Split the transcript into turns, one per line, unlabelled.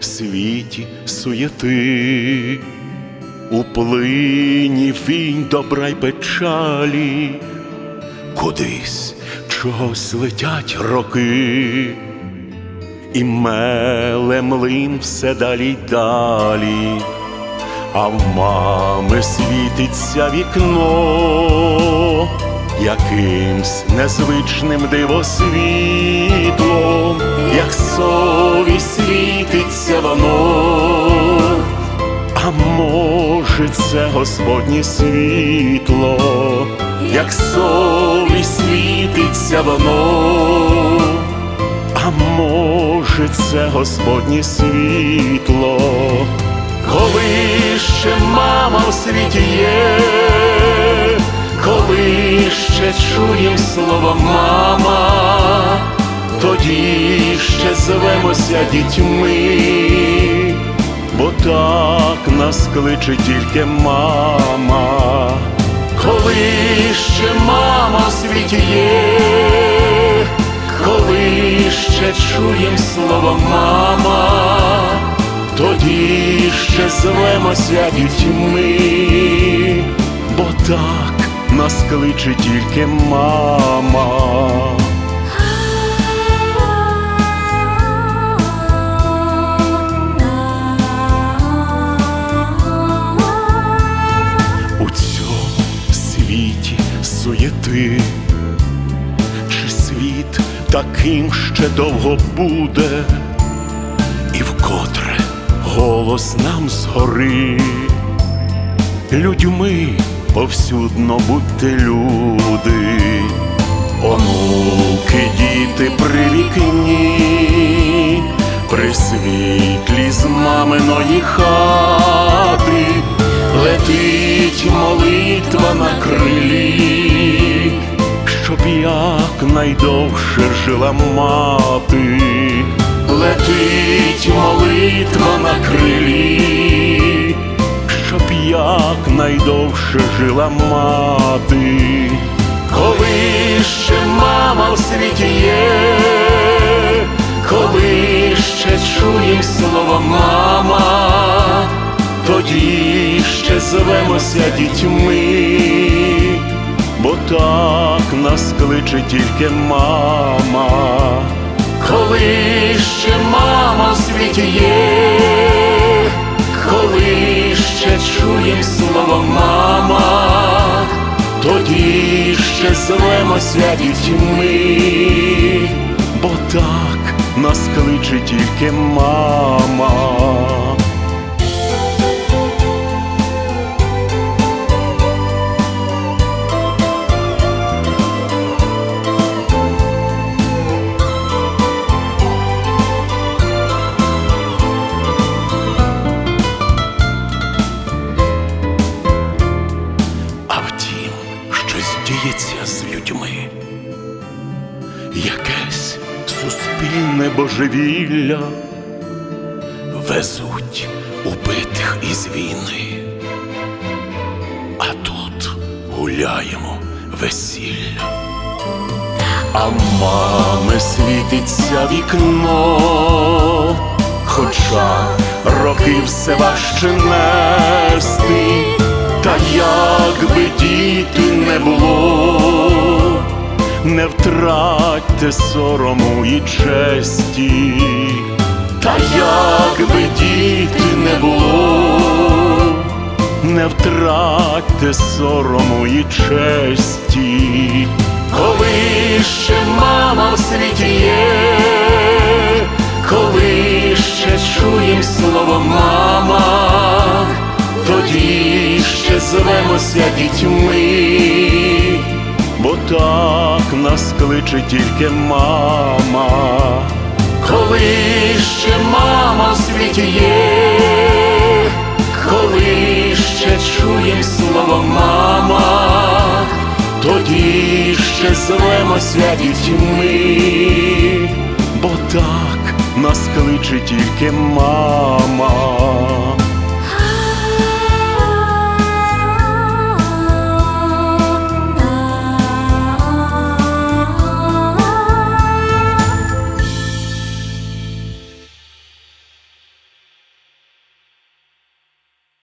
світі суєти, у плині фінь добра й печалі, кудись чогось летять роки, і меле млин все далі й далі, а в мами світиться вікно, якимсь незвичним дивосвітлом, як совість світиться воно, а може, це Господнє світло, як совість світиться воно, а може, це Господнє світло, коли ще мама в світі є, коли ще чуєм слово мама, тоді ще звемося дітьми. Бо так нас кличе тільки мама, коли ще мама в світі є, коли ще чуєм слово мама, тоді ще звемося дітьми, бо так нас кличе тільки мама. у цьому світі суєти, чи світ таким ще довго буде, і вкотре голос нам згори, людьми повсюдно будьте люди, онуки, діти при вікні, при світлі з маминої хати летить молитва на крилі, щоб якнайдовше жила мати, летить молитва на крилі, щоб якнайдовше жила мати, коли ще мама в світі є, коли ще чуєм слово мама тоді ще звемося дітьми, бо так нас кличе тільки мама, коли ще мама в світі є, тоді ще звемося дітьми, бо так нас кличе тільки мама. Щось діється з людьми, якесь суспільне божевілля везуть убитих із війни, а тут гуляємо весілля. А мами світиться вікно, хоча роки все важче нести, та як би діти не було, не втратьте сорому і честі, та як би діти не було, не втратьте сорому і честі, коли ще мама в світі є, звемося дітьми, бо так нас кличе тільки мама, коли ще мама в світі є, коли ще чуєм слово мама, тоді ще звемося дітьми, бо так нас кличе тільки мама.